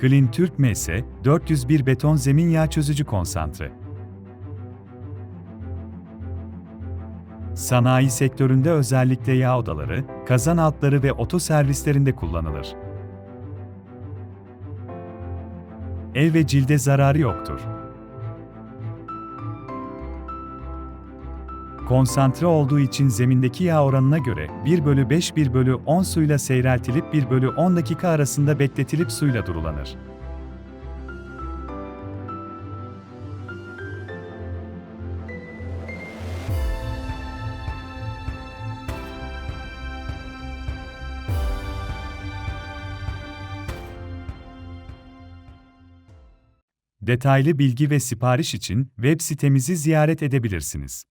Clean Türk MS 401 beton zemin yağ çözücü konsantre. Sanayi sektöründe özellikle yağ odaları, kazan altları ve oto servislerinde kullanılır. Ev ve cilde zararı yoktur. Konsantre olduğu için zemindeki yağ oranına göre 1 bölü 5 1 bölü 10 suyla seyreltilip 1 bölü 10 dakika arasında bekletilip suyla durulanır. Detaylı bilgi ve sipariş için web sitemizi ziyaret edebilirsiniz.